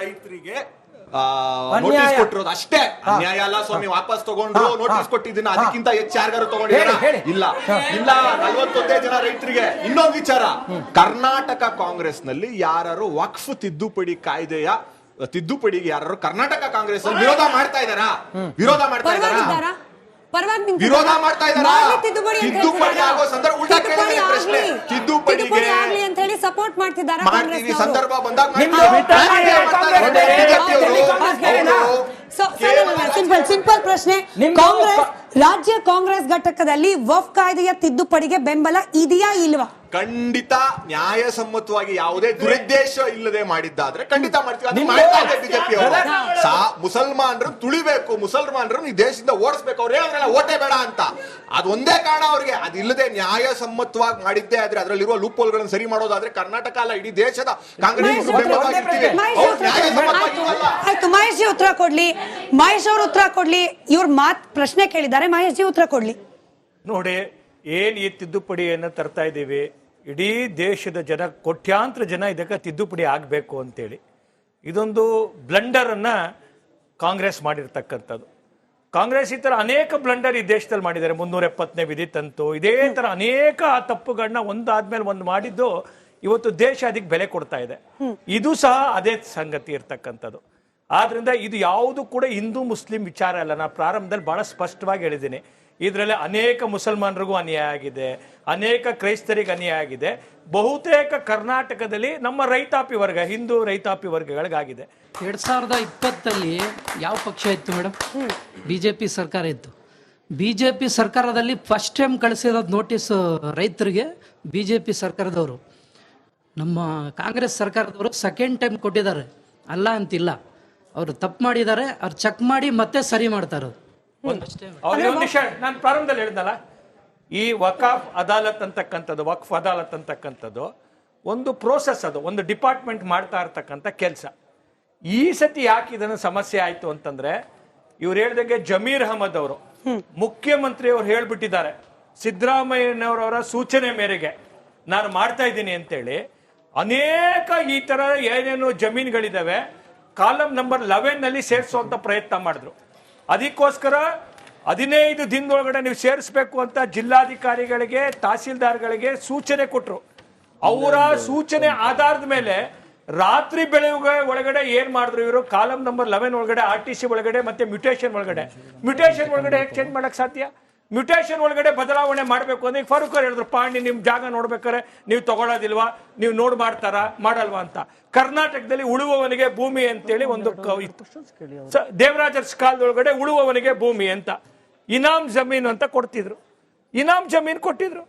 ರೈತರಿಗೆ ನೋಟಿಸ್ ಕೊಟ್ಟಿರೋದು ಅಷ್ಟೇ. ಅನ್ಯಾಯ ಅಲ್ಲ ಸ್ವಾಮಿ ವಾಪಸ್ ತಗೊಂಡ್ರು ನೋಟಿಸ್. ಕೊಟ್ಟಿದ್ದೀನಿ. ಅದಕ್ಕಿಂತ ಹೆಚ್ಚು ಯಾರಿಗಾರು ತಗೊಂಡಿದ್ದೀರಾ. ಇಲ್ಲ. ಇಲ್ಲ ನಲ್ವತ್ತೊಂದೇ ಜನ ರೈತರಿಗೆ. ಇನ್ನೊಂದು ವಿಚಾರ. ಕರ್ನಾಟಕ ಕಾಂಗ್ರೆಸ್ನಲ್ಲಿ ಯಾರು ವಕ್ಫ್ ತಿದ್ದುಪಡಿ ಕಾಯ್ದೆಯ ತಿದ್ದುಪಡಿಗೆ ಯಾರು ಕರ್ನಾಟಕ ಕಾಂಗ್ರೆಸ್ ವಿರೋಧ ಮಾಡ್ತಾ ಇದಾರಾ ವಿರೋಧ ಮಾಡ್ತಾ ಇದಾರಾ? ವಿರೋಧ ಮಾಡ್ತಾ ಇದ್ದಾರಾ? ತಿದ್ದುಪಡಿ? ಆಗೋ ಸಂದರ್ಭ ಉಲ್ಟಾ ಪ್ರಶ್ನೆ. ತಿದ್ದುಪಡಿ ಸಪೋರ್ಟ್ ಮಾಡ್ತಿದ್ದಾರೆ ಮಾಡ್ತೀವಿ ಸಂದರ್ಭ ಬಂದಾಗ ಸಿಂಪಲ್ ಸಿಂಪಲ್ ಪ್ರಶ್ನೆ. ಕಾಂಗ್ರೆಸ್ ರಾಜ್ಯ ಕಾಂಗ್ರೆಸ್ ಘಟಕದಲ್ಲಿ ವಫ್ ಕಾಯ್ದೆಯ ತಿದ್ದುಪಡಿಗೆ ಬೆಂಬಲ ಇದೆಯಾ ಇಲ್ವಾ? ಖಂಡಿತ ನ್ಯಾಯಸಮ್ಮತವಾಗಿ ಯಾವುದೇ ದುರುದ್ದೇಶ ಇಲ್ಲದೆ ಮಾಡಿದ್ದಾದ್ರೆ ಖಂಡಿತ ಮಾಡ್ತೀವಿ. ಬಿಜೆಪಿ ಅವರು. ಸಾ ಮುಸಲ್ಮಾನರು ತುಳಿಬೇಕು. ಮುಸಲ್ಮಾನರನ್ನು ಈ ದೇಶದಿಂದ ಓಡಿಸ್ಬೇಕು. ಅವ್ರು ಹೇಳಿದ್ರಲ್ಲ ಓಟೆ ಬೇಡ ಅಂತ. ಅದೊಂದೇ ಒಂದೇ ಕಾರಣ ಅವ್ರಿಗೆ. ಅದಿಲ್ಲದೆ ನ್ಯಾಯಸಮ್ಮತವಾಗಿ ಮಾಡಿದ್ದೇ ಆದ್ರೆ ಅದರಲ್ಲಿರುವ ಲೂಪೋಲ್ಗಳನ್ನು ಸರಿ ಮಾಡೋದಾದ್ರೆ ಕರ್ನಾಟಕ ಅಲ್ಲ ಇಡೀ ದೇಶದ ಕಾಂಗ್ರೆಸ್ ಆಯ್ತು ಮಹೇಶ್ ಜಿ ಉತ್ತರ ಕೊಡ್ಲಿ. ಮಹೇಶ್ ಅವರು ಉತ್ತರ ಕೊಡ್ಲಿ. ಇವ್ರ ಮಾತ್ ಪ್ರಶ್ನೆ ಕೇಳಿದ್ದಾರೆ. ಮಹೇಶ್ ಜಿ ಉತ್ತರ ಕೊಡ್ಲಿ. ನೋಡಿ ಏನ್ ಈ ತಿದ್ದುಪಡಿಯನ್ನು ತರ್ತಾ ಇದ್ದೀವಿ? ಇಡೀ ದೇಶದ ಜನ, ಕೋಟ್ಯಾಂತರ ಜನ ಇದಕ್ಕೆ ತಿದ್ದುಪಡಿ ಆಗಬೇಕು ಅಂತೇಳಿ. ಇದೊಂದು ಬ್ಲಂಡರನ್ನು ಕಾಂಗ್ರೆಸ್ ಮಾಡಿರ್ತಕ್ಕಂಥದ್ದು. ಕಾಂಗ್ರೆಸ್ ಈ ಥರ ಅನೇಕ ಬ್ಲಂಡರ್ ಈ ದೇಶದಲ್ಲಿ ಮಾಡಿದ್ದಾರೆ. ಮುನ್ನೂರ ಎಪ್ಪತ್ತನೇ ವಿಧಿ ತಂತು ಇದೇ ತರ ಅನೇಕ ತಪ್ಪುಗಳನ್ನ ಒಂದಾದ್ಮೇಲೆ ಒಂದು ಮಾಡಿದ್ದು ಇವತ್ತು ದೇಶ ಅದಕ್ಕೆ ಬೆಲೆ ಕೊಡ್ತಾ ಇದೆ. ಇದು ಸಹ ಅದೇ ಸಂಗತಿ ಇರ್ತಕ್ಕಂಥದ್ದು. ಆದ್ರಿಂದ ಇದು ಯಾವುದು ಕೂಡ ಹಿಂದೂ ಮುಸ್ಲಿಂ ವಿಚಾರ ಅಲ್ಲ. ನಾನು ಪ್ರಾರಂಭದಲ್ಲಿ ಬಹಳ ಸ್ಪಷ್ಟವಾಗಿ ಹೇಳಿದ್ದೀನಿ. ಇದರಲ್ಲಿ ಅನೇಕ ಮುಸಲ್ಮಾನರಿಗೂ ಅನ್ಯಾಯ ಆಗಿದೆ ಅನೇಕ ಕ್ರೈಸ್ತರಿಗೆ ಅನ್ಯಾಯ ಆಗಿದೆ. ಬಹುತೇಕ ಕರ್ನಾಟಕದಲ್ಲಿ ನಮ್ಮ ರೈತಾಪಿ ವರ್ಗ ಹಿಂದೂ ರೈತಾಪಿ ವರ್ಗಗಳಿಗಾಗಿದೆ. ಎರಡ್ ಸಾವಿರದ ಇಪ್ಪತ್ತಲ್ಲಿ ಯಾವ ಪಕ್ಷ ಇತ್ತು ಮೇಡಮ್ ಬಿಜೆಪಿ ಸರ್ಕಾರ ಇತ್ತು. ಬಿಜೆಪಿ ಸರ್ಕಾರದಲ್ಲಿ ಫಸ್ಟ್ ಟೈಮ್ ಕಳಿಸಿರೋದು ನೋಟಿಸ್ ರೈತರಿಗೆ ಬಿಜೆಪಿ ಸರ್ಕಾರದವರು. ನಮ್ಮ ಕಾಂಗ್ರೆಸ್ ಸರ್ಕಾರದವರು ಸೆಕೆಂಡ್ ಟೈಮ್ ಕೊಟ್ಟಿದ್ದಾರೆ. ಅಲ್ಲ ಅಂತಿಲ್ಲ. ಅವರು ತಪ್ಪು ಮಾಡಿದ್ದಾರೆ ಅವ್ರು ಚೆಕ್ ಮಾಡಿ ಮತ್ತೆ ಸರಿ ಮಾಡ್ತಾರೆ ಇರೋದು. ಒಂದು ನಾನು ಪ್ರಾರಂಭದಲ್ಲಿ ಹೇಳಿದ್ನಲ್ಲ ಈ ವಕಾಫ್ ಅದಾಲತ್ ಅಂತಕ್ಕಂಥದ್ದು ವಕ್ಫ್ ಅದಾಲತ್ ಅಂತಕ್ಕಂಥದ್ದು ಒಂದು ಪ್ರೋಸೆಸ್ ಅದು ಒಂದು ಡಿಪಾರ್ಟ್ಮೆಂಟ್ ಮಾಡ್ತಾ ಇರ್ತಕ್ಕಂಥ ಕೆಲಸ. ಈ ಸತಿ ಯಾಕೆ ಇದನ್ನು ಸಮಸ್ಯೆ ಆಯಿತು ಅಂತಂದ್ರೆ ಇವ್ರು ಹೇಳ್ದಂಗೆ ಜಮೀರ್ ಅಹಮದ್ ಅವರು ಮುಖ್ಯಮಂತ್ರಿ ಅವರು ಹೇಳ್ಬಿಟ್ಟಿದ್ದಾರೆ. ಸಿದ್ದರಾಮಯ್ಯನವರವರ ಸೂಚನೆ ಮೇರೆಗೆ. ನಾನು ಮಾಡ್ತಾ ಇದ್ದೀನಿ ಅಂತೇಳಿ ಅನೇಕ ಈ ಥರ ಏನೇನು ಜಮೀನುಗಳಿದ್ದಾವೆ ಕಾಲಂ ನಂಬರ್ ಲೆವೆನ್ನಲ್ಲಿ ಸೇರಿಸುವಂಥ ಸೇರಿಸುವಂತ ಪ್ರಯತ್ನ ಮಾಡಿದ್ರು. ಅದಕ್ಕೋಸ್ಕರ ಹದಿನೈದು ದಿನದೊಳಗಡೆ ನೀವು ಸೇರಿಸಬೇಕು ಅಂತ ಜಿಲ್ಲಾಧಿಕಾರಿಗಳಿಗೆ ತಹಸೀಲ್ದಾರ್ಗಳಿಗೆ ಸೂಚನೆ ಕೊಟ್ಟರು ಅವರ ಸೂಚನೆ ಆಧಾರದ ಮೇಲೆ ರಾತ್ರಿ ಬೆಳಗ್ಗೆ ಒಳಗಡೆ ಏನ್ ಮಾಡಿದ್ರು ಇವರು? ಕಾಲಂ ನಂಬರ್ ಲೆವೆನ್ ಒಳಗಡೆ ಆರ್ ಟಿ ಸಿ ಒಳಗಡೆ ಮತ್ತೆ ಮ್ಯೂಟೇಶನ್ ಒಳಗಡೆ. ಮ್ಯೂಟೇಶನ್ ಒಳಗಡೆ ಹೇಗೆ ಚೇಂಜ್ ಮಾಡಕ್ ಸಾಧ್ಯ? ಮ್ಯೂಟೇಶನ್ ಒಳಗಡೆ ಬದಲಾವಣೆ ಮಾಡಬೇಕು ಅಂದ್ರೆ ಈಗ ಹೇಳಿದ್ರು ಪಾಂಡಿ ನಿಮ್ ಜಾಗ ನೋಡ್ಬೇಕಾರೆ ನೀವು ತಗೊಳ್ಳೋದಿಲ್ವಾ ನೀವು ನೋಡ್ ಮಾಡ್ತಾರಾ ಮಾಡಲ್ವಾ ಅಂತ. ಕರ್ನಾಟಕದಲ್ಲಿ ಉಳುವವನಿಗೆ ಭೂಮಿ ಅಂತೇಳಿ ಒಂದು ದೇವರಾಜರ ಕಾಲದೊಳಗಡೆ ಉಳುವವನಿಗೆ ಭೂಮಿ ಅಂತ. ಇನಾಮ್ ಜಮೀನು ಅಂತ ಕೊಡ್ತಿದ್ರು. ಇನಾಮ್ ಜಮೀನ್ ಕೊಟ್ಟಿದ್ರು?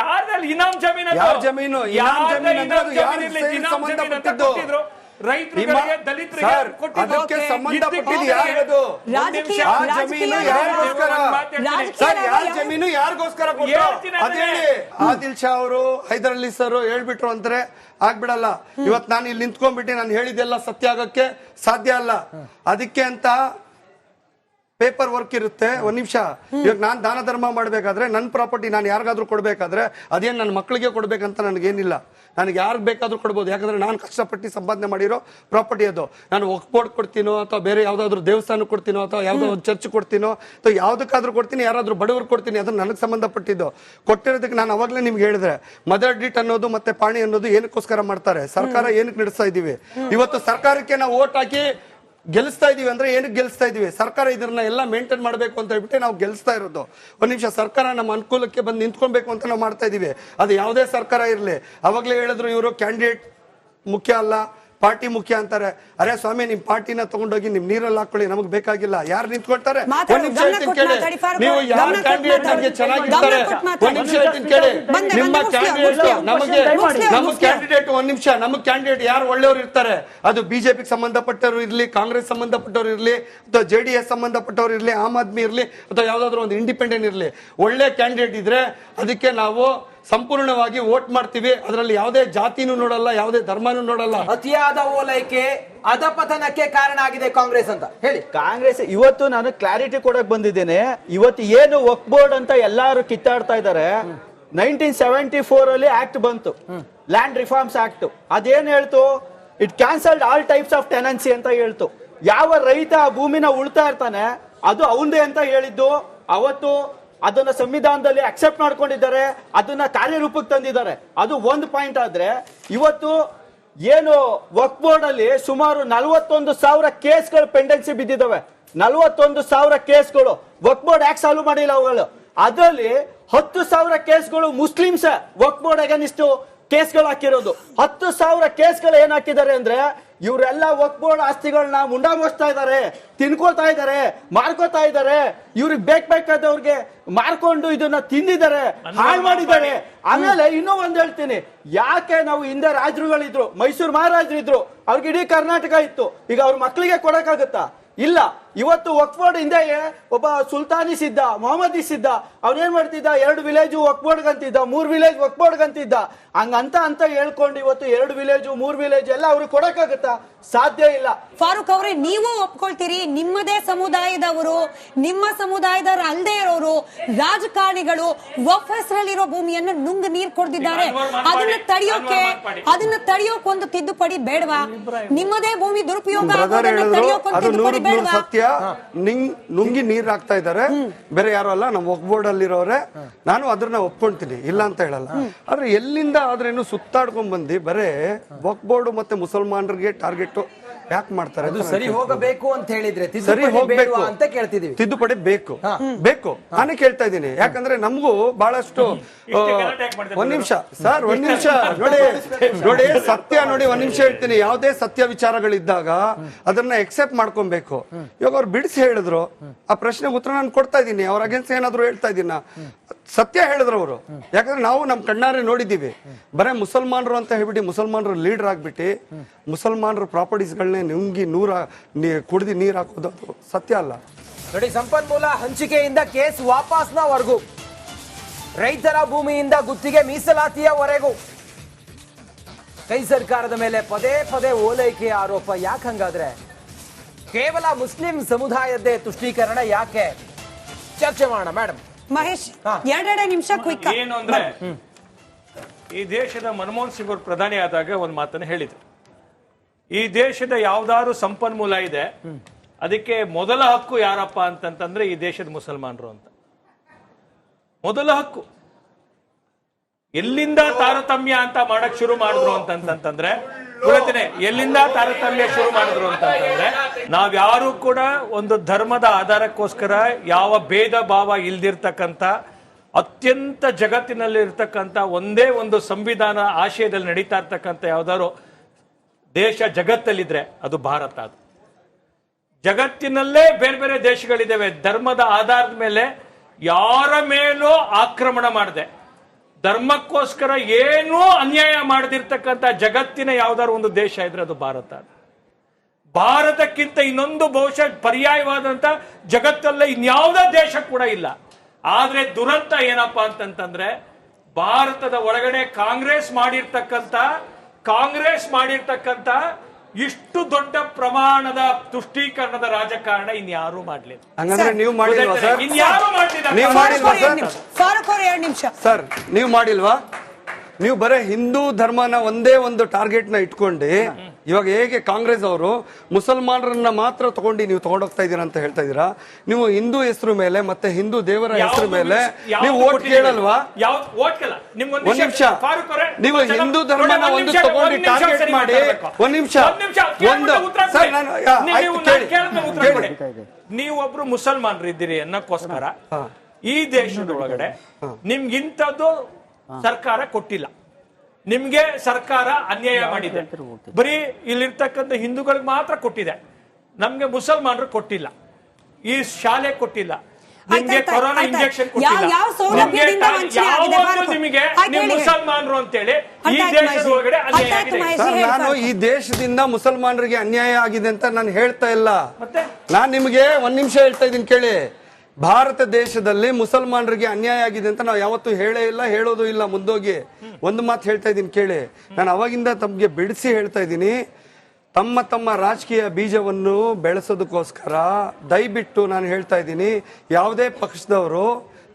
ಯಾರ್ದಲ್ಲಿ ಇನಾಮ್ ಜಮೀನು ಜಮೀನು? ಜಮೀನು? ಕೊಟ್ಟಿದ್ರು. ರೈತರಿಗೆ ಜಮೀನು ಯಾರಿಗೋಸ್ಕರ? ಆದಿಲ್ ಶಾ ಅವರು ಹೈದರಾಲಿ ಸರ್ ಹೇಳ್ಬಿಟ್ರು ಅಂದ್ರೆ ಆಗ್ಬಿಡಲ್ಲ. ಇವತ್ ನಾನು ಇಲ್ಲಿ ನಿಂತ್ಕೊಂಡ್ಬಿಟ್ಟು ನಾನು ಹೇಳಿದ್ದೆಲ್ಲ ಸತ್ಯ ಆಗಕ್ಕೆ ಸಾಧ್ಯ ಅಲ್ಲ. ಅದಕ್ಕೆ ಅಂತ ಪೇಪರ್ ವರ್ಕ್ ಇರುತ್ತೆ ಒಂದ್ ನಿಮಿಷ. ಇವಾಗ ನಾನ್ ದಾನ ಧರ್ಮ ಮಾಡ್ಬೇಕಾದ್ರೆ ನನ್ನ ಪ್ರಾಪರ್ಟಿ ನಾನು ಯಾರಿಗಾದ್ರೂ ಕೊಡ್ಬೇಕಾದ್ರೆ ಅದೇನ್ ನನ್ನ ಮಕ್ಕಳಿಗೆ ಕೊಡ್ಬೇಕಂತ ನನಗೇನಿಲ್ಲ. ನನಗೆ ಯಾರಿಗೆ ಬೇಕಾದ್ರೂ ಕೊಡ್ಬೋದು. ಯಾಕಂದ್ರೆ ನಾನು ಕಷ್ಟಪಟ್ಟು ಸಂಪಾದನೆ ಮಾಡಿರೋ ಪ್ರಾಪರ್ಟಿ ಅದು. ನಾನು ಬೋರ್ಡ್ ಕೊಡ್ತೀನೋ ಅಥವಾ ಬೇರೆ ಯಾವ್ದಾದ್ರು ದೇವಸ್ಥಾನ ಕೊಡ್ತೀನೋ ಅಥವಾ ಯಾವ್ದೋ ಒಂದು ಚರ್ಚ್ ಕೊಡ್ತೀನೋ ಅಥವಾ ಯಾವ್ದಕ್ಕಾದ್ರೂ ಕೊಡ್ತೀನಿ ಯಾರಾದ್ರೂ ಬಡವರು ಕೊಡ್ತೀನಿ ಅದು ನನಗೆ ಸಂಬಂಧಪಟ್ಟಿದ್ದು. ಕೊಟ್ಟಿರೋದಕ್ಕೆ ನಾನು ಅವಾಗಲೇ ನಿಮ್ಗೆ ಹೇಳಿದ್ರೆ ಮದರ್ ಡಿಟ್ ಅನ್ನೋದು ಮತ್ತೆ ಪಾಣಿ ಅನ್ನೋದು ಏನಕ್ಕೋಸ್ಕರ ಮಾಡ್ತಾರೆ? ಸರ್ಕಾರ ಏನಕ್ಕೆ ನಡೆಸ್ತಾ ಇದೀವಿ? ಇವತ್ತು ಸರ್ಕಾರಕ್ಕೆ ನಾವು ಓಟ್ ಹಾಕಿ ಗೆಲ್ಲಿಸ್ತಾ ಇದೀವಿ ಅಂದ್ರೆ ಏನಕ್ಕೆ ಗೆಲ್ಲಿಸ್ತಾ ಇದೀವಿ? ಸರ್ಕಾರ ಇದನ್ನ ಎಲ್ಲ ಮೇಂಟೈನ್ ಮಾಡಬೇಕು ಅಂತ ಹೇಳ್ಬಿಟ್ಟು ನಾವು ಗೆಲ್ಸ್ತಾ ಇರೋದು. ಒಂದ್ ನಿಮಿಷ, ಸರ್ಕಾರ ನಮ್ಮ ಅನುಕೂಲಕ್ಕೆ ಬಂದು ನಿಂತ್ಕೊಬೇಕು ಅಂತ ನಾವು ಮಾಡ್ತಾ ಇದೀವಿ. ಅದು ಯಾವುದೇ ಸರ್ಕಾರ ಇರಲಿ. ಅವಾಗಲೇ ಹೇಳಿದ್ರು ಇವರು ಕ್ಯಾಂಡಿಡೇಟ್ ಮುಖ್ಯ ಅಲ್ಲ. ಪಾರ್ಟಿ ಮುಖ್ಯ ಅಂತಾರೆ. ಅರೆ ಸ್ವಾಮಿ ನಿಮ್ ಪಾರ್ಟಿನ ತಗೊಂಡೋಗಿ ನಿಮ್ ನೀರಲ್ಲಿ ಹಾಕೊಳ್ಳಿ ನಮಗ್ ಬೇಕಾಗಿಲ್ಲ. ಯಾರು ನಿಂತ್ಕೊಳ್ತಾರೆ? ಮಾತಾಡು, ಒಂದ್ ನಿಮಿಷ ಹೇಳ್ತೀನಿ ಕೇಳಿ. ನೀವು ಅವ್ರೆ, ಯಾರು ಚೆನ್ನಾಗಿರ್ತಾರೆ ಗಮನ ಕೊಟ್ಟು ಮಾತಾಡಿ. ಒಂದ್ ನಿಮಿಷ ಹೇಳ್ತೀನಿ ಕೇಳಿ. ನಿಮ್ಮ ಬಂದೆ, ಮುಗಿಸ್ಲಿ, ಕ್ಯಾಂಡಿಡೇಟ್ ನಮಗೆ ಮುಗಿಸ್ಲಿ, ನಮ್ಮ ಕ್ಯಾಂಡಿಡೇಟ್ ಒಂದ್ ನಿಮಿಷ. ನಮ್ಮ ಕ್ಯಾಂಡಿಡೇಟ್ ಯಾರು ಒಳ್ಳೆಯವರು ಇರ್ತಾರೆ? ಅದು ಬಿಜೆಪಿ ಸಂಬಂಧಪಟ್ಟವರು ಇರ್ಲಿ ಕಾಂಗ್ರೆಸ್ ಸಂಬಂಧಪಟ್ಟವರು ಇರ್ಲಿ ಅಥವಾ ಜೆ ಡಿ ಎಸ್ ಸಂಬಂಧಪಟ್ಟವ್ರು ಇರ್ಲಿ ಆಮ್ ಆದ್ಮಿ ಇರ್ಲಿ ಅಥವಾ ಯಾವ್ದಾದ್ರು ಒಂದು ಇಂಡಿಪೆಂಡೆಂಟ್ ಇರ್ಲಿ ಒಳ್ಳೆ ಕ್ಯಾಂಡಿಡೇಟ್ ಇದ್ರೆ ಅದಕ್ಕೆ ನಾವು ಸಂಪೂರ್ಣವಾಗಿ ವೋಟ್ ಮಾಡ್ತೀವಿ. ಅದರಲ್ಲಿ ಯಾವುದೇ ಜಾತಿನೂ ನೋಡಲ್ಲ ಯಾವುದೇ ಧರ್ಮನೂ ನೋಡಲ್ಲ. ಅತಿಯಾದ ಓಲೈಕೆ ಅಧಪತನಕ್ಕೆ ಕಾರಣ ಆಗಿದೆ ಕಾಂಗ್ರೆಸ್ ಅಂತ. ಹೇಳಿ. ಕಾಂಗ್ರೆಸ್ ಇವತ್ತು ನಾನು ಕ್ಲಾರಿಟಿ ಕೊಡಕ್ ಬಂದಿದ್ದೇನೆ. ಇವತ್ತು ಏನು ವಕ್ ಬೋರ್ಡ್ ಅಂತ ಎಲ್ಲಾರು ಕಿತ್ತಾಡ್ತಾ ಇದ್ದಾರೆ. ನೈನ್ಟೀನ್ ಸೆವೆಂಟಿ ಫೋರ್ ಅಲ್ಲಿ ಆಕ್ಟ್ ಬಂತು. Land reforms act. ಅದೇನ್ ಹೇಳ್ತು? It cancelled all types of tenancy ಅಂತ ಹೇಳ್ತು. ಯಾವ ರೈತ ಆ ಭೂಮಿನ ಉಳ್ತಾ ಇರ್ತಾನೆ ಅದು ಅವಂದೇ ಅಂತ ಹೇಳಿದ್ದು. ಅವತ್ತು ಅದನ್ನ ಸಂವಿಧಾನದಲ್ಲಿ ಅಕ್ಸೆಪ್ಟ್ ಮಾಡ್ಕೊಂಡಿದ್ದಾರೆ, ಅದನ್ನ ಕಾರ್ಯರೂಪಕ್ಕೆ ತಂದಿದ್ದಾರೆ. ಅದು ಒಂದು ಪಾಯಿಂಟ್ ಆದ್ರೆ, ಇವತ್ತು ಏನು ವಕ್ ಬೋರ್ಡ್ ಅಲ್ಲಿ ಸುಮಾರು ನಲವತ್ತೊಂದು ಸಾವಿರ ಕೇಸ್ಗಳು ಪೆಂಡೆನ್ಸಿ ಬಿದ್ದಿದ್ದಾವೆ. ನಲವತ್ತೊಂದು ಸಾವಿರ ಕೇಸ್ಗಳು. ವಕ್ ಬೋರ್ಡ್ ಯಾಕೆ ಸಾಲ್ವ್ ಮಾಡಿಲ್ಲ ಅವುಗಳು? ಅದರಲ್ಲಿ ಹತ್ತು ಸಾವಿರ ಕೇಸ್ಗಳು ಮುಸ್ಲಿಮ್ಸ್ ವಕ್ ಬೋರ್ಡ್ ಅಗೇನಿಸ್ಟ್ ಕೇಸ್ಗಳು ಹಾಕಿರೋದು. ಹತ್ತು ಸಾವಿರ ಕೇಸ್ಗಳು ಏನ್ ಹಾಕಿದ್ದಾರೆ ಅಂದ್ರೆ ಇವರೆಲ್ಲ ವಕ್ ಬೋರ್ಡ್ ಆಸ್ತಿಗಳನ್ನ ಮುಂಡಾಮೋಸ್ತಾ ಇದ್ದಾರೆ ತಿನ್ಕೋತಾ ಇದ್ದಾರೆ ಮಾರ್ಕೋತಾ ಇದ್ದಾರೆ ಇವ್ರಿಗೆ ಬೇಕ್ ಬೇಕಾದವ್ರಿಗೆ ಮಾರ್ಕೊಂಡು ಇದನ್ನ ತಿಂದಿದ್ದಾರೆ ಹಾಳು ಮಾಡಿದ್ದಾರೆ. ಆಮೇಲೆ ಇನ್ನೂ ಒಂದ್ ಹೇಳ್ತೀನಿ. ಯಾಕೆ ನಾವು ಹಿಂದೆ ರಾಜರುಗಳಿದ್ರು ಮೈಸೂರು ಮಹಾರಾಜರು ಇದ್ರು ಅವ್ರಿಗೆ ಇಡೀ ಕರ್ನಾಟಕ ಇತ್ತು. ಈಗ ಅವ್ರ ಮಕ್ಕಳಿಗೆ ಕೊಡಕ್ಕಾಗತ್ತಾ? ಇಲ್ಲ. ಇವತ್ತು ವಕ್ಫೋರ್ಡ್ ಹಿಂದೆ ಒಬ್ಬ ಸುಲ್ತಾನಿ ಸಿದ್ದ ಮೊಹಮ್ಮದಿ ಸಿದ್ದ ಏನ್ ಮಾಡ್ತಿದ್ದ? ಎರಡು ವಿಲೇಜ್ ವಕ್ಬೋರ್ಡ್ ಅಂತಿದ್ದ ಮೂರ್ ವಿಲೇಜ್ ವಕ್ಬೋರ್ಡ್ ಅಂತಿದ್ದ. ಹಂಗಂತ ಅಂತ ಹೇಳ್ಕೊಂಡು ಇವತ್ತು ಎರಡು ವಿಲೇಜ್ ಮೂರ್ ವಿಲೇಜ್ ಎಲ್ಲ ಅವ್ರಿಗೆ ಕೊಡಕ್ಕಾಗತ್ತಾ? ಸಾಧ್ಯ ಇಲ್ಲ. ಫಾರೂಕ್ ಅವ್ರೆ ನೀವು ಒಪ್ಕೊಳ್ತೀರಿ ನಿಮ್ಮದೇ ಸಮುದಾಯದವರು ನಿಮ್ಮ ಸಮುದಾಯದವರು ಅಲ್ಲದೆ ಇರೋರು ರಾಜಕಾರಣಿಗಳು ವಫ್ ಹೆಸರಲ್ಲಿರೋ ಭೂಮಿಯನ್ನ ನುಂಗ್ ನೀರ್ ಕೊಡ್ತಿದ್ದಾರೆ ಅದನ್ನ ತಡಿಯೋಕೆ. ಅದನ್ನ ತಡೆಯೋಕೆ ಒಂದು ತಿದ್ದುಪಡಿ ಬೇಡವಾ? ನಿಮ್ಮದೇ ಭೂಮಿ ದುರುಪಯೋಗ ತಡೆಯೋಕೆ ಒಂದು ತಿದ್ದುಪಡಿ ಬೇಡವಾ? ನಿಂಗ್ ನೀರ್ ಹಾಕ್ತಾ ಇದ್ದಾರೆ. ಬೇರೆ ಯಾರು ಅಲ್ಲ ನಮ್ ವಕ್ ಬೋರ್ಡ್ ಅಲ್ಲಿರೋರೆ. ನಾನು ಅದ್ರನ್ನ ಒಪ್ಕೊಂತೀನಿ, ಇಲ್ಲ ಅಂತ ಹೇಳಲ್ಲ. ಆದ್ರೆ ಎಲ್ಲಿಂದ ಆದ್ರೇನು ಸುತ್ತಾಡ್ಕೊಂಡ್ ಬಂದಿ, ಬರೇ ವಕ್ ಬೋರ್ಡ್ ಮತ್ತೆ ಮುಸಲ್ಮಾನರಿಗೆ ಟಾರ್ಗೆಟ್ ಯಾಕೆ ಮಾಡ್ತಾರೆ ಅದು ಸರಿ ಹೋಗಬೇಕು ಅಂತ ಹೇಳಿದ್ರೆ ಸರಿ ಹೋಗಬೇಕು. ಅಂತ ಕೇಳ್ತಿದೀವಿ ತಿದ್ದುಪಡಿ ಬೇಕು. ಬೇಕು. ನಾನೇ ಕೇಳ್ತಾ ಇದ್ದೀನಿ. ಯಾಕಂದ್ರೆ ನಮಗೂ ಬಹಳಷ್ಟು? ಒಂದ್ ನಿಮಿಷ. ಸರ್ ಒಂದ್ ನಿಮಿಷ. ನೋಡಿ ನೋಡಿ ಸತ್ಯ ನೋಡಿ ಒಂದ್ ನಿಮಿಷ ಹೇಳ್ತೀನಿ. ಯಾವುದೇ ಸತ್ಯ ವಿಚಾರಗಳಿದ್ದಾಗ ಅದನ್ನ ಎಕ್ಸೆಪ್ಟ್ ಮಾಡ್ಕೊಬೇಕು. ಇವಾಗ ಅವ್ರು ಬಿಡಿಸಿ ಹೇಳಿದ್ರು. ಆ ಪ್ರಶ್ನೆಗೆ ಉತ್ತರ ನಾನು ಕೊಡ್ತಾ ಇದ್ದೀನಿ. ಅವ್ರ ಅಗೇನ್ಸ್ಟ್ ಏನಾದ್ರು ಹೇಳ್ತಾ ಇದ್ದೀನ? ಸತ್ಯ ಹೇಳಿದ್ರು ಅವರು. ಯಾಕಂದ್ರೆ ನಾವು ನಮ್ಮ ಕಣ್ಣಾರೆ ನೋಡಿದ್ದೀವಿ. ಬರೇ ಮುಸಲ್ಮಾನರು ಅಂತ ಹೇಳ್ಬಿಟ್ಟು ಮುಸಲ್ಮಾನರು ಲೀಡರ್ ಆಗ್ಬಿಟ್ಟು ಮುಸಲ್ಮಾನರು ಪ್ರಾಪರ್ಟೀಸ್ಗಳನ್ನೇ ನುಂಗಿ ನೂರ ಕುಡ್ದು ನೀರು ಹಾಕೋದು ಅದು ಸತ್ಯ ಅಲ್ಲ. ನೋಡಿ, ಸಂಪನ್ಮೂಲ ಹಂಚಿಕೆಯಿಂದ ಕೇಸ್ ವಾಪಸ್ನವರೆಗೂ, ರೈತರ ಭೂಮಿಯಿಂದ ಗುತ್ತಿಗೆ ಮೀಸಲಾತಿಯವರೆಗೂ, ಕೈ ಸರ್ಕಾರದ ಮೇಲೆ ಪದೇ ಪದೇ ಓಲೈಕೆ ಆರೋಪ. ಯಾಕೆ ಹಂಗಾದ್ರೆ? ಕೇವಲ ಮುಸ್ಲಿಂ ಸಮುದಾಯದ್ದೇ ತುಷ್ಟೀಕರಣ ಯಾಕೆ? ಚರ್ಚೆ ಮಾಡೋಣ ಮೇಡಮ್ ಮಹೇಶ್ ಎರಡೆರಡು ನಿಮಿಷ ಕ್ವಿಕ್ ಏನು ಅಂದ್ರೆ ಈ ದೇಶದ ಮನಮೋಹನ್ ಸಿಂಗ್ ಅವರು ಪ್ರಧಾನಿ ಆದಾಗ ಒಂದು ಮಾತನ್ನು ಹೇಳಿದ್ರು. ಈ ದೇಶದ ಯಾವ್ದಾದ್ರು ಸಂಪನ್ಮೂಲ ಇದೆ ಅದಕ್ಕೆ ಮೊದಲ ಹಕ್ಕು ಯಾರಪ್ಪ ಅಂತಂತಂದ್ರೆ ಈ ದೇಶದ ಮುಸಲ್ಮಾನರು ಅಂತ. ಮೊದಲ ಹಕ್ಕು. ಎಲ್ಲಿಂದ ತಾರತಮ್ಯ ಅಂತ ಮಾಡಕ್ ಶುರು ಮಾಡಿದ್ರು ಅಂತಂತಂದ್ರೆ ಹೇಳ್ತೀನಿ ಎಲ್ಲಿಂದ ತಾರತಮ್ಯ ಶುರು ಮಾಡಿದ್ರು ಅಂತಂದ್ರೆ, ನಾವ್ಯಾರು ಕೂಡ ಒಂದು ಧರ್ಮದ ಆಧಾರಕ್ಕೋಸ್ಕರ ಯಾವ ಭೇದ ಭಾವ ಇಲ್ದಿರ್ತಕ್ಕಂಥ, ಅತ್ಯಂತ ಜಗತ್ತಿನಲ್ಲಿ ಇರ್ತಕ್ಕಂಥ ಒಂದೇ ಒಂದು ಸಂವಿಧಾನ ಆಶಯದಲ್ಲಿ ನಡೀತಾ ಇರ್ತಕ್ಕಂಥ ಯಾವ್ದಾದ್ರು ದೇಶ ಜಗತ್ತಲ್ಲಿದ್ರೆ ಅದು ಭಾರತ ಅದು. ಜಗತ್ತಿನಲ್ಲೇ ಬೇರೆ ಬೇರೆ ದೇಶಗಳಿದ್ದಾವೆ. ಧರ್ಮದ ಆಧಾರದ ಮೇಲೆ ಯಾರ ಮೇಲೂ ಆಕ್ರಮಣ ಮಾಡದೆ. ಧರ್ಮಕ್ಕೋಸ್ಕರ ಏನೂ ಅನ್ಯಾಯ ಮಾಡದಿರ್ತಕ್ಕಂಥ ಜಗತ್ತಿನ ಯಾವ್ದಾದ್ರು ಒಂದು ದೇಶ ಇದ್ರೆ ಅದು ಭಾರತ ಅದು. ಭಾರತಕ್ಕಿಂತ ಇನ್ನೊಂದು ಬಹುಶಃ ಪರ್ಯಾಯವಾದಂತ ಜಗತ್ತಲ್ಲೇ ಇನ್ಯಾವುದೇ ದೇಶ ಕೂಡ ಇಲ್ಲ. ಆದ್ರೆ ದುರಂತ ಏನಪ್ಪಾ ಅಂತಂತಂದ್ರೆ ಭಾರತದ ಒಳಗಡೆ ಕಾಂಗ್ರೆಸ್ ಮಾಡಿರ್ತಕ್ಕಂಥ ಕಾಂಗ್ರೆಸ್ ಮಾಡಿರ್ತಕ್ಕಂಥ ಇಷ್ಟು ದೊಡ್ಡ ಪ್ರಮಾಣದ ತುಷ್ಟೀಕರಣದ ರಾಜಕಾರಣ ಇನ್ಯಾರು ಮಾಡ್ಲಿಲ್ಲ. ಹಂಗಂದ್ರೆ ನೀವು ಮಾಡಿಲ್ವಾ ಸರ್? ಇನ್ಯಾರು ಮಾಡ್ಲಿಲ್ಲ. ನಿಮಿಷ. ಸರ್ ನೀವು ಮಾಡಿಲ್ವಾ? ನೀವು ಬರೇ ಹಿಂದೂ ಧರ್ಮನ ಒಂದೇ ಒಂದು ಟಾರ್ಗೆಟ್ನ ಇಟ್ಕೊಂಡು ಇವಾಗ ಹೇಗೆ ಕಾಂಗ್ರೆಸ್ ಅವರು ಮುಸಲ್ಮಾನರನ್ನ ಮಾತ್ರ ತಗೊಂಡು ನೀವು ತಗೊಂಡೋಗ್ತಾ ಇದ್ದೀರಾ ಅಂತ ಹೇಳ್ತಾ ಇದೀರಾ ನೀವು ಹಿಂದೂ ಹೆಸರು ಮೇಲೆ ಮತ್ತೆ ಹಿಂದೂ ದೇವರ ಹೆಸರು ಮೇಲೆ ನೀವು ಓಟ್ ಕೇಳಲ್ವಾ? ಒಂದ್ ನಿಮಿಷ ನೀವು ಹಿಂದೂ ಧರ್ಮನ ಒಂದು ನಿಮಿಷ, ತಗೊಂಡು ಟಾರ್ಗೆಟ್ ಮಾಡಿ. ಒಂದ್ ನಿಮಿಷ. ಒಂದು ಉತ್ತರ ಸರ್. ನಾನು ನೀವು- ಒಬ್ರು ನಾನು ಕೇಳಿ. ಉತ್ತರ ಕೇಳಿ. ಕೊಡಿ. ನೀವೊಬ್ರು ಮುಸಲ್ಮಾನರು ಇದ್ದೀರಿ ಅನ್ನಕ್ಕೋಸ್ಕರ ಈ ದೇಶದೊಳಗಡೆ ನಿಮ್ಗಿಂತದ್ದು ಸರ್ಕಾರ ಕೊಟ್ಟಿಲ್ಲ. ನಿಮ್ಗೆ ಸರ್ಕಾರ ಅನ್ಯಾಯ ಮಾಡಿದೆ. ಬರೀ ಇಲ್ಲಿರ್ತಕ್ಕಂಥ ಹಿಂದೂಗಳಿಗೆ ಮಾತ್ರ ಕೊಟ್ಟಿದೆ. ನಮ್ಗೆ ಮುಸಲ್ಮಾನರು ಕೊಟ್ಟಿಲ್ಲ. ಈ ಶಾಲೆ ಕೊಟ್ಟಿಲ್ಲ. ನಿಮ್ಗೆ ಕೊರೋನಾ ಇಂಜೆಕ್ಷನ್ ನಿಮ್ಗೆ. ಮುಸಲ್ಮಾನರು ಅಂತೇಳಿ ಈ ಆಯ್ತಾಯ್ತು, ದೇಶದ ಒಳಗಡೆ ಅನ್ಯಾಯ ಆಯ್ತಾಯ್ತು, ಆಗಿದೆ. ಮಹೇಶ್. ಸರ್ ಹೇಳಿ ನಾನು ಈ ದೇಶದಿಂದ ಮುಸಲ್ಮಾನರಿಗೆ ಅನ್ಯಾಯ ಆಗಿದೆ ಅಂತ ನಾನು ಹೇಳ್ತಾ ಇಲ್ಲ. ಮತ್ತೆ? ನಾನ್ ನಿಮಗೆ ಒಂದ್ ನಿಮಿಷ ಹೇಳ್ತಾ ಇದ್ದೀನಿ ಕೇಳಿ. ಭಾರತ ದೇಶದಲ್ಲಿ ಮುಸಲ್ಮಾನರಿಗೆ ಅನ್ಯಾಯ ಆಗಿದೆ ಅಂತ ನಾವು ಯಾವತ್ತೂ ಹೇಳೇ ಇಲ್ಲ, ಹೇಳೋದು ಇಲ್ಲ. ಮುಂದೋಗಿ ಒಂದು ಮಾತು ಹೇಳ್ತಾ ಇದ್ದೀನಿ, ಕೇಳಿ. ನಾನು ಅವಾಗಿಂದ ತಮಗೆ ಬಿಡಿಸಿ ಹೇಳ್ತಾ ಇದ್ದೀನಿ, ತಮ್ಮ ತಮ್ಮ ರಾಜಕೀಯ ಬೀಜವನ್ನು ಬೆಳೆಸೋದಕ್ಕೋಸ್ಕರ ದಯವಿಟ್ಟು ನಾನು ಹೇಳ್ತಾ ಇದ್ದೀನಿ, ಯಾವುದೇ ಪಕ್ಷದವರು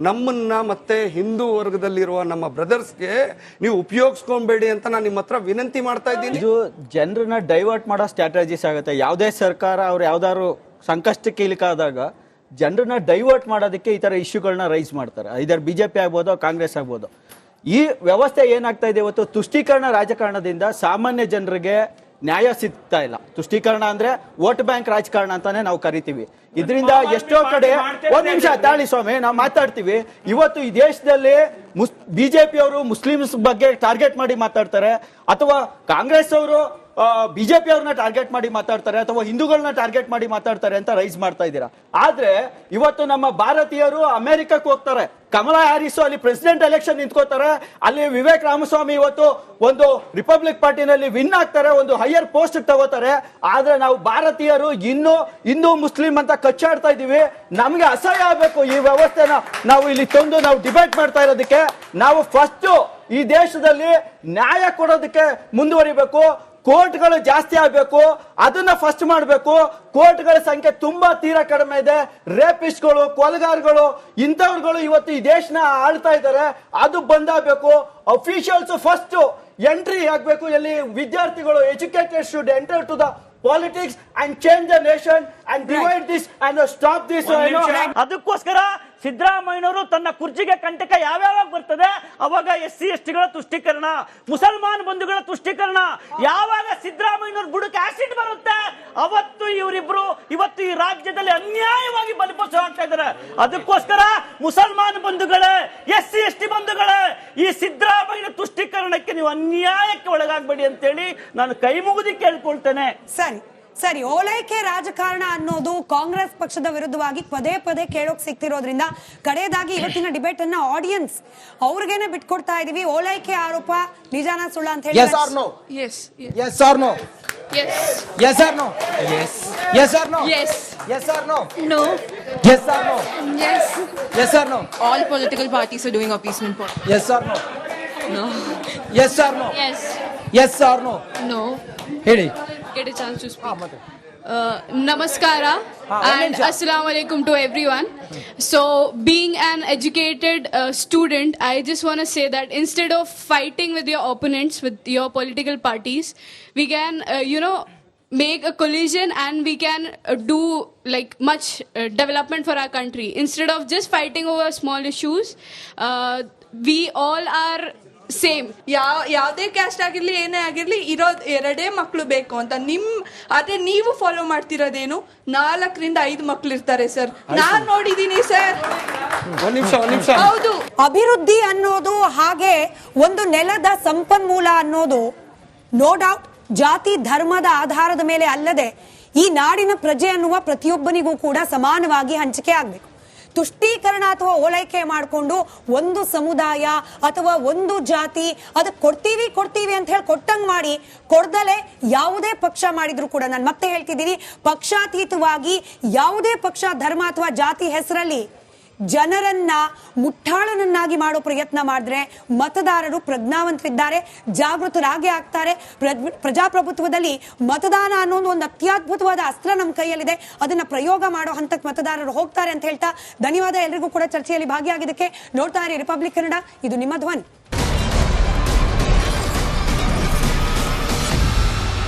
ನಮ್ಮನ್ನ ಮತ್ತೆ ಹಿಂದೂ ವರ್ಗದಲ್ಲಿರುವ ನಮ್ಮ ಬ್ರದರ್ಸ್ಗೆ ನೀವು ಉಪಯೋಗಿಸ್ಕೊಂಬೇಡಿ ಅಂತ ನಾನು ನಿಮ್ಮ ಹತ್ರ ವಿನಂತಿ ಮಾಡ್ತಾ ಇದ್ದೀನಿ. ಇದು ಜನರನ್ನ ಡೈವರ್ಟ್ ಮಾಡೋ ಸ್ಟ್ರಾಟಜೀಸ್ ಆಗುತ್ತೆ. ಯಾವುದೇ ಸರ್ಕಾರ ಅವ್ರು ಯಾವ್ದಾದ್ರು ಸಂಕಷ್ಟಕ್ಕೆ ಇಳಿಕಾದಾಗ ಜನರನ್ನ ಡೈವರ್ಟ್ ಮಾಡೋದಕ್ಕೆ ಈ ಥರ ಇಶ್ಯೂಗಳನ್ನ ರೈಸ್ ಮಾಡ್ತಾರೆ. ಇದರ ಪಿ ಆಗ್ಬೋದು ಕಾಂಗ್ರೆಸ್ ಆಗ್ಬೋದು. ಈ ವ್ಯವಸ್ಥೆ ಏನಾಗ್ತಾ ಇದೆ ಇವತ್ತು? ತುಷ್ಟೀಕರಣ ರಾಜಕಾರಣದಿಂದ ಸಾಮಾನ್ಯ ಜನರಿಗೆ ನ್ಯಾಯ ಸಿಗ್ತಾ ಇಲ್ಲ. ತುಷ್ಟೀಕರಣ ಅಂದ್ರೆ ವೋಟ್ ಬ್ಯಾಂಕ್ ರಾಜಕಾರಣ ಅಂತಾನೆ ನಾವು ಕರಿತೀವಿ. ಇದರಿಂದ ಎಷ್ಟೋ ಕಡೆ ಒಂದ್ ನಿಮಿಷ ತಾಳಿ ಸ್ವಾಮಿ ನಾವು ಮಾತಾಡ್ತೀವಿ. ಇವತ್ತು ಈ ದೇಶದಲ್ಲಿ ಮುಸ್ ಬಿಜೆಪಿ ಅವರು ಮುಸ್ಲಿಮ್ಸ್ ಬಗ್ಗೆ ಟಾರ್ಗೆಟ್ ಮಾಡಿ ಮಾತಾಡ್ತಾರೆ. ಅಥವಾ ಕಾಂಗ್ರೆಸ್ ಅವರು ಬಿಜೆಪಿ ಅವ್ರನ್ನ ಟಾರ್ಗೆಟ್ ಮಾಡಿ ಮಾತಾಡ್ತಾರೆ ಅಥವಾ ಹಿಂದೂಗಳನ್ನ ಟಾರ್ಗೆಟ್ ಮಾಡಿ ಮಾತಾಡ್ತಾರೆ ಅಂತ ರೈಸ್ ಮಾಡ್ತಾ ಇದ್ದೀರಾ? ಆದ್ರೆ ಇವತ್ತು ನಮ್ಮ ಭಾರತೀಯರು ಅಮೆರಿಕಕ್ಕೆ ಹೋಗ್ತಾರೆ. ಕಮಲಾ ಹ್ಯಾರಿಸ್ ಅಲ್ಲಿ ಪ್ರೆಸಿಡೆಂಟ್ ಎಲೆಕ್ಷನ್ ನಿಂತ್ಕೋತಾರೆ. ಅಲ್ಲಿ ವಿವೇಕ್ ರಾಮಸ್ವಾಮಿ ಇವತ್ತು ಒಂದು ರಿಪಬ್ಲಿಕ್ ಪಾರ್ಟಿನಲ್ಲಿ ವಿನ್ ಆಗ್ತಾರೆ, ಒಂದು ಹೈಯರ್ ಪೋಸ್ಟ್ ತಗೋತಾರೆ. ಆದ್ರೆ ನಾವು ಭಾರತೀಯರು ಇನ್ನು ಹಿಂದೂ ಮುಸ್ಲಿಂ ಅಂತ ಕಚ್ಚಾಡ್ತಾ ಇದೀವಿ ನಮ್ಗೆ ಅಸಹ್ಯ ಆಗಬೇಕು ಈ ವ್ಯವಸ್ಥೆನ ನಾವು ಇಲ್ಲಿ ತಂದು ನಾವು ಡಿಬೇಟ್ ಮಾಡ್ತಾ ಇರೋದಕ್ಕೆ. ನಾವು ಫಸ್ಟ್ ಈ ದೇಶದಲ್ಲಿ ನ್ಯಾಯ ಕೊಡೋದಕ್ಕೆ ಮುಂದುವರಿಬೇಕು. ಕೋರ್ಟ್ಗಳು ಜಾಸ್ತಿ ಆಗಬೇಕು ಅದನ್ನ ಫಸ್ಟ್ ಮಾಡಬೇಕು. ಕೋರ್ಟ್ಗಳ ಸಂಖ್ಯೆ ತುಂಬಾ ತೀರಾ ಕಡಿಮೆ ಇದೆ. ರೇಪಿಸ್ಟ್ಗಳು ಕೊಲೆಗಾರಗಳು ಇಂಥವ್ರುಗಳು ಇವತ್ತು ಈ ದೇಶನ ಆಳ್ತಾ ಇದ್ದಾರೆ. ಅದು ಬಂದಾಗಬೇಕು. ಅಫಿಷಿಯಲ್ಸ್ ಫಸ್ಟ್ ಎಂಟ್ರಿ ಆಗ್ಬೇಕು. ಎಲ್ಲಿ ವಿದ್ಯಾರ್ಥಿಗಳು educated should enter to the politics and change the nation and divide this and stop this ಅದಕ್ಕೋಸ್ಕರ ಸಿದ್ದರಾಮಯ್ಯನವರು ತನ್ನ ಕುರ್ಜಿಗೆ ಕಂಟಕ ಯಾವ್ಯಾವಾಗ ಬರ್ತದೆ, ಅವಾಗ ಎಸ್ ಸಿ ಎಸ್ ಟಿಗಳ ತುಷ್ಟೀಕರಣ, ಮುಸಲ್ಮಾನ್ ಬಂಧುಗಳ ತುಷ್ಟೀಕರಣ, ಯಾವಾಗ ಸಿದ್ದರಾಮಯ್ಯನವ್ರ ಬುಡಕ್ಕೆ ಆಸಿಡ್ ಬರುತ್ತೆ, ಅವತ್ತು ಇವರಿಬ್ರು, ಇವತ್ತು ಈ ರಾಜ್ಯದಲ್ಲಿ ಅನ್ಯಾಯವಾಗಿ ಬಲಿಪಶು ಆಗ್ತಾ ಇದ್ದಾರೆ. ಅದಕ್ಕೋಸ್ಕರ ಮುಸಲ್ಮಾನ್ ಬಂಧುಗಳೇ ಎಸ್ ಸಿ ಎಸ್ ಟಿ ಬಂಧುಗಳೇ, ಈ ಸಿದ್ದರಾಮಯ್ಯನ ತುಷ್ಟೀಕರಣಕ್ಕೆ ನೀವು ಅನ್ಯಾಯಕ್ಕೆ ಒಳಗಾಗಬೇಡಿ ಅಂತೇಳಿ ನಾನು ಕೈ ಮುಗಿದು ಕೇಳ್ಕೊಳ್ತೇನೆ. ಸರಿ. ಸರಿ ಓಲೈಕೆ ರಾಜಕಾರಣ ಅನ್ನೋದು ಕಾಂಗ್ರೆಸ್ ಪಕ್ಷದ ವಿರುದ್ಧವಾಗಿ ಪದೇ ಪದೇ ಕೇಳೋಕ್ ಸಿಗ್ತಿರೋದ್ರಿಂದ ಕಡೆಯದಾಗಿ ಇವತ್ತಿನ ಡಿಬೇಟ್ ಅನ್ನ ಆಡಿಯನ್ಸ್ ಅವ್ರಿಗೇನೆ ಬಿಟ್ಕೊಡ್ತಾ ಇದೀವಿ ಓಲೈಕೆ ಆರೋಪ ನಿಜಾನ ಸುಳ್ಳ ಅಂತ ಹೇಳಿ yes or no Yes. Yes. Yes or no Yes. Yes or no yes or no Yes. Yes or no No. Yes or no Yes. Yes or no All political parties are doing appeasement politics. Yes or no No. Yes or no Yes. Yes or no No. ಹೇಳಿ Get a chance to speak. Uh, namaskara and nimsha. assalamu alaikum to everyone. So, being an educated uh, student, I just want to say that instead of fighting with your opponents, with your political parties, we can, uh, you know, make a collision and we can uh, do like much uh, development for our country instead of just fighting over small issues. Uh, we all are same. ಯಾವ ಯಾವುದೇ caste ಆಗಿರಲಿ ಏನೇ ಆಗಿರಲಿ ಇರೋ ಎರಡೇ ಮಕ್ಕಳು ಬೇಕು ಅಂತ. ನಿಮ್ ಅದೇ ನೀವು ಫಾಲೋ ಮಾಡ್ತಿರೋದೇನು? ನಾಲ್ಕರಿಂದ ಐದು ಮಕ್ಳು ಇರ್ತಾರೆ ಸರ್ ನಾನು ನೋಡಿದೀನಿ ಸರ್ ಒಂದ್ ನಿಮಿಷ ಒಂದ್ ನಿಮಿಷ. ಹೌದು. ಅಭಿವೃದ್ಧಿ ಅನ್ನೋದು ಹಾಗೆ ಒಂದು ನೆಲದ ಸಂಪನ್ಮೂಲ ಅನ್ನೋದು ನೋ ಡೌಟ್ ಜಾತಿ ಧರ್ಮದ ಆಧಾರದ ಮೇಲೆ ಅಲ್ಲದೆ ಈ ನಾಡಿನ ಪ್ರಜೆ ಅನ್ನುವ ಪ್ರತಿಯೊಬ್ಬನಿಗೂ ಕೂಡ ಸಮಾನವಾಗಿ ಹಂಚಿಕೆ ಆಗಬೇಕು. ತುಷ್ಟೀಕರಣ ಅಥವಾ ಓಲೈಕೆ ಮಾಡಿಕೊಂಡು ಒಂದು ಸಮುದಾಯ ಅಥವಾ ಒಂದು ಜಾತಿ ಅದಕ್ಕೆ ಕೊಡ್ತೀವಿ ಕೊಡ್ತೀವಿ ಅಂತ ಹೇಳಿ ಕೊಟ್ಟಂಗೆ ಮಾಡಿ ಕೊಡ್ದಲೇ ಯಾವುದೇ ಪಕ್ಷ ಮಾಡಿದ್ರು ಕೂಡ ನಾನು ಮತ್ತೆ ಹೇಳ್ತಿದ್ದೀನಿ ಪಕ್ಷಾತೀತವಾಗಿ ಯಾವುದೇ ಪಕ್ಷ, ಧರ್ಮ ಅಥವಾ ಜಾತಿ ಹೆಸರಲ್ಲಿ ಜನರನ್ನ ಮುಟ್ಟಾಳನನ್ನಾಗಿ ಮಾಡೋ ಪ್ರಯತ್ನ ಮಾಡಿದ್ರೆ ಮತದಾರರು ಪ್ರಜ್ಞಾವಂತರಿದ್ದಾರೆ, ಜಾಗೃತರಾಗಿ ಆಗ್ತಾರೆ. ಪ್ರಜ್- ಪ್ರಜಾಪ್ರಭುತ್ವದಲ್ಲಿ ಮತದಾನ ಅನ್ನೋದು ಒಂದು ಅತ್ಯದ್ಭುತವಾದ ಅಸ್ತ್ರ ನಮ್ಮ ಕೈಯಲ್ಲಿದೆ. ಅದನ್ನ ಪ್ರಯೋಗ ಮಾಡೋ ಹಂತಕ್ಕೆ ಮತದಾರರು ಹೋಗ್ತಾರೆ ಅಂತ ಹೇಳ್ತಾ ಧನ್ಯವಾದ ಎಲ್ರಿಗೂ ಕೂಡ ಚರ್ಚೆಯಲ್ಲಿ ಭಾಗಿಯಾಗಿದ್ದಕ್ಕೆ ನೋಡ್ತಾ ಇರಿ ರಿಪಬ್ಲಿಕ್ ಕನ್ನಡ, ಇದು ನಿಮ್ಮ ಧ್ವನಿ.